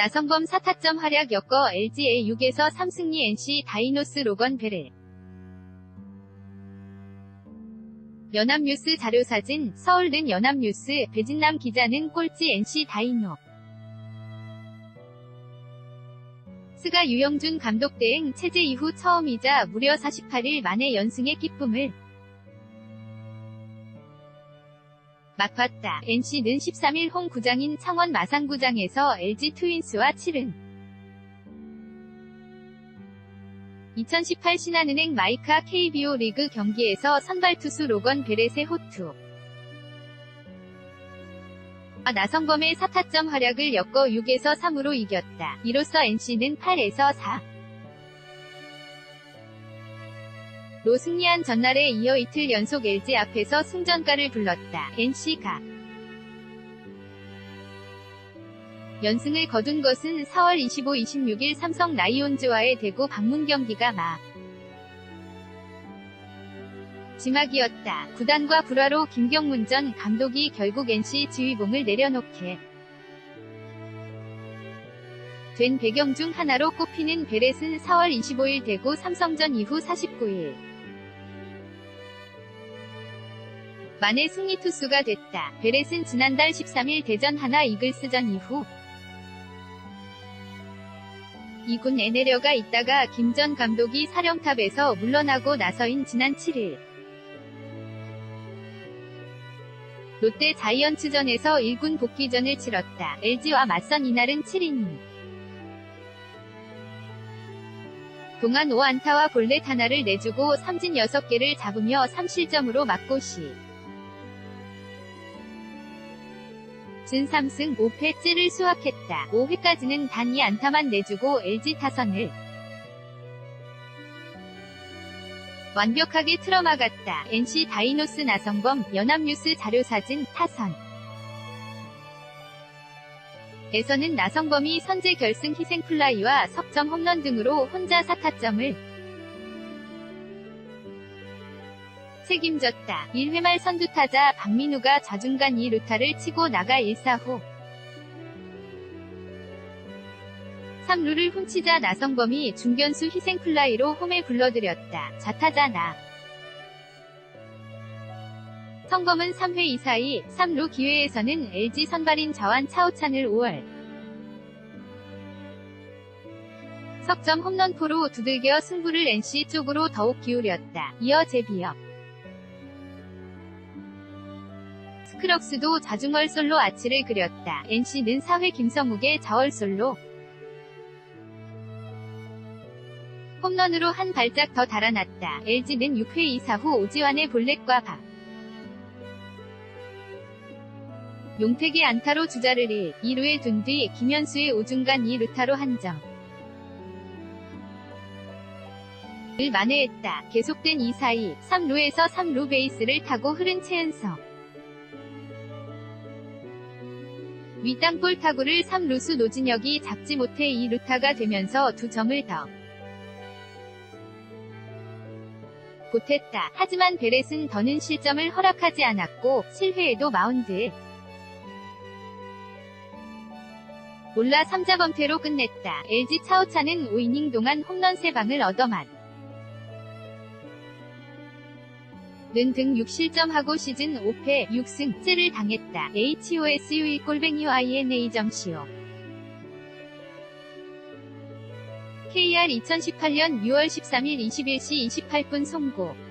나성범 4타점 활약 엮어 LG의 6에서 3승리 NC 다이노스 로건 베레. 연합뉴스 자료사진 서울는 연합뉴스 배진남 기자는 꼴찌 NC 다이노. 스가 유영준 감독 대행 체제 이후 처음이자 무려 48일 만에 연승의 기쁨을 맛봤다. NC는 13일 홈 구장인 창원 마산구장에서 LG 트윈스와 치른 2018 신한은행 마이카 KBO 리그 경기에서 선발 투수 로건 베렛의 호투. 아, 나성범의 4타점 활약을 엮어 6에서 3으로 이겼다. 이로써 NC는 8에서 4. 로 승리한 전날에 이어 이틀 연속 LG 앞에서 승전가를 불렀다. NC가 연승을 거둔 것은 4월 25-26일 삼성 라이온즈와의 대구 방문 경기가 마. 지막이었다. 구단과 불화로 김경문 전 감독이 결국 NC 지휘봉을 내려놓게 된 배경 중 하나로 꼽히는 베렛은 4월 25일 대구 삼성전 이후 49일 만에 승리 투수가 됐다. 베렛은 지난달 13일 대전 하나 이글스전 이후 2군에 내려가 있다가 김 전 감독이 사령탑에서 물러나고 나서인 지난 7일 롯데 자이언츠전에서 1군 복귀전을 치렀다. LG와 맞선 이날은 7이닝 동안 5안타와 볼넷 하나를 내주고 삼진 6개를 잡으며 3실점으로 맞고 시 진 3승 5패째를 수확했다. 5회까지는 단 2안타만 내주고 LG 타선을 완벽하게 틀어막았다. NC 다이노스 나성범 연합뉴스 자료사진 타선 에서는 나성범이 선제 결승 희생 플라이와 석점 홈런 등으로 혼자 4타점을 책임졌다. 1회 말 선두타자 박민우가 좌중간 2루타를 치고 나가 1사 후 3루를 훔치자 나성범이 중견수 희생플라이로 홈에 불러들였다. 좌타자 나. 성범은 3회 이사이 3루 기회에서는 LG 선발인 자완 차우찬을 5월 석점 홈런포로 두들겨 승부를 NC 쪽으로 더욱 기울였다. 이어 제비업 스크럭스도 자중얼 솔로 아치를 그렸다. NC는 4회 김성욱의 자얼 솔로 홈런으로 한 발짝 더 달아났다. LG는 6회 이사 후 오지환의 볼넷과 박. 용택의 안타로 주자를 1, 2루에 둔 뒤 김현수의 오중간 2루타로 한점. 을 만회했다. 계속된 2사이 3루에서 3루 베이스를 타고 흐른 최은석. 윗땅볼 타구를 3루수 노진혁이 잡지 못해 2루타가 되면서 두 점을 더. 보탰다. 하지만 베렛은 더는 실점을 허락하지 않았고 7회에도 마운드에 올라 3자 범퇴로 끝냈다. LG 차오차는 5이닝 동안 홈런 3방을 얻어만 는등 6실점하고 시즌 5패 6승 째를 당했다. HOSUE 꼴뱅이 YNA.co KR 2018년 6월 13일 21시 28분 송고